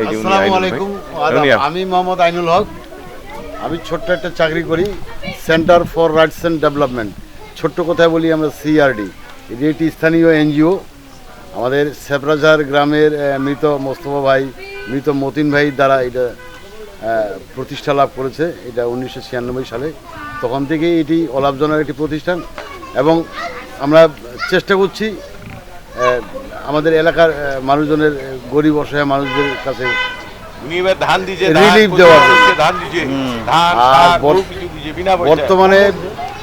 এই যে আসসালামু আলাইকুম আমি মোহাম্মদ আইনুল হক। আমি ছোট্ট একটা চাকরি করি centre for rights and development ছোট্ট কথায় বলি আমরা সিআরডি এটি একটি স্থানীয় এনজিও আমাদের সেপরাজার গ্রামের মৃত মোস্তফা ভাই মৃত মতিন ভাই দ্বারা এটা প্রতিষ্ঠা লাভ করেছে। এটা উনিশশো ছিয়ানব্বই সালে। তখন থেকে এটি অলাভজনক একটি প্রতিষ্ঠান। এবং আমরা চেষ্টা করছি আমাদের এলাকার মানুষজনের গরিব অসহায় মানুষদের কাছে ধান দেওয়া পয়সায়। বর্তমানে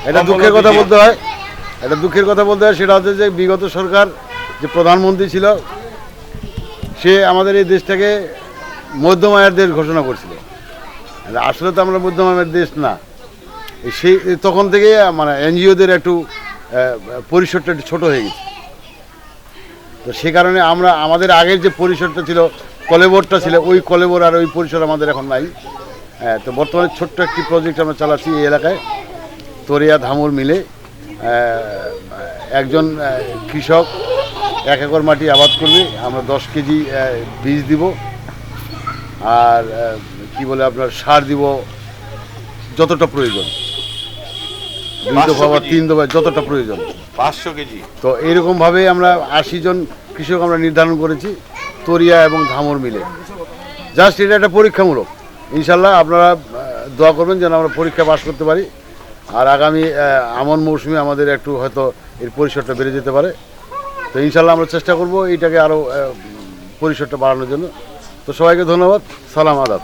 এটা দুঃখের কথা বলতে হয়। এটা দুঃখের কথা বলতে হয় সেটা হচ্ছে যে বিগত সরকার যে প্রধানমন্ত্রী ছিল সে আমাদের এই দেশটাকে মধ্যম আয়ের দেশ ঘোষণা করছিল। আসলে তো আমরা মধ্যম আয়ের দেশ না। সেই তখন থেকে মানে এনজিওদের একটু পরিসরটা একটু ছোট হয়ে গেছে। তো সে কারণে আমরা আমাদের আগের যে পরিসরটা ছিল কলেবরটা ছিল ওই কলেবর আর ওই পরিসর আমাদের এখন নাই। হ্যাঁ, তো বর্তমানে ছোট্ট একটি প্রজেক্ট আমরা চালাচ্ছি এই এলাকায়। তরিয়া ধামুর মিলে একজন কৃষক এক একর মাটি আবাদ করবে আমরা দশ কেজি বীজ দিব। আর কি বলে আপনার সার দিব যতটা প্রয়োজন। দুই দফা বা তিন দফা যতটা প্রয়োজন। পাঁচশো কেজি? তো এইরকমভাবে আমরা আশি জন কৃষক আমরা নির্ধারণ করেছি, তরিয়া এবং ধামর মিলে। জাস্ট এটা একটা পরীক্ষামূলক। ইনশাল্লাহ আপনারা দোয়া করবেন যেন আমরা পরীক্ষা পাশ করতে পারি। আর আগামী আমন মৌসুমে আমাদের একটু হয়তো এর পরিসরটা বেড়ে যেতে পারে। তো ইনশাল্লাহ আমরা চেষ্টা করব এইটাকে আরও পরিসরটা বাড়ানোর জন্য। তো সবাইকে ধন্যবাদ। সালাম, আদাব।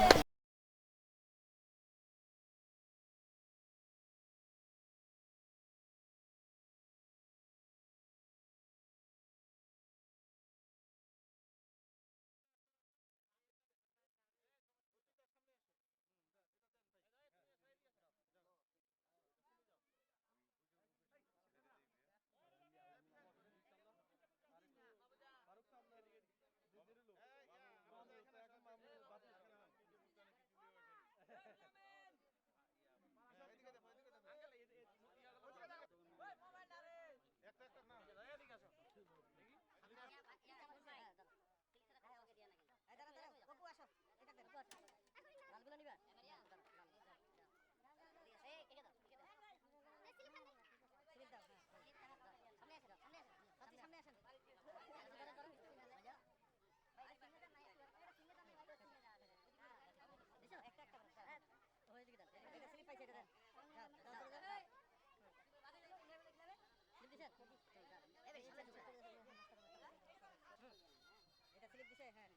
হ্যাঁ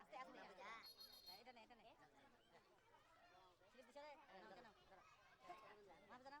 আস্তে আস্তে এটা না এটা না স্লিপ দিছে রে মাপ জানা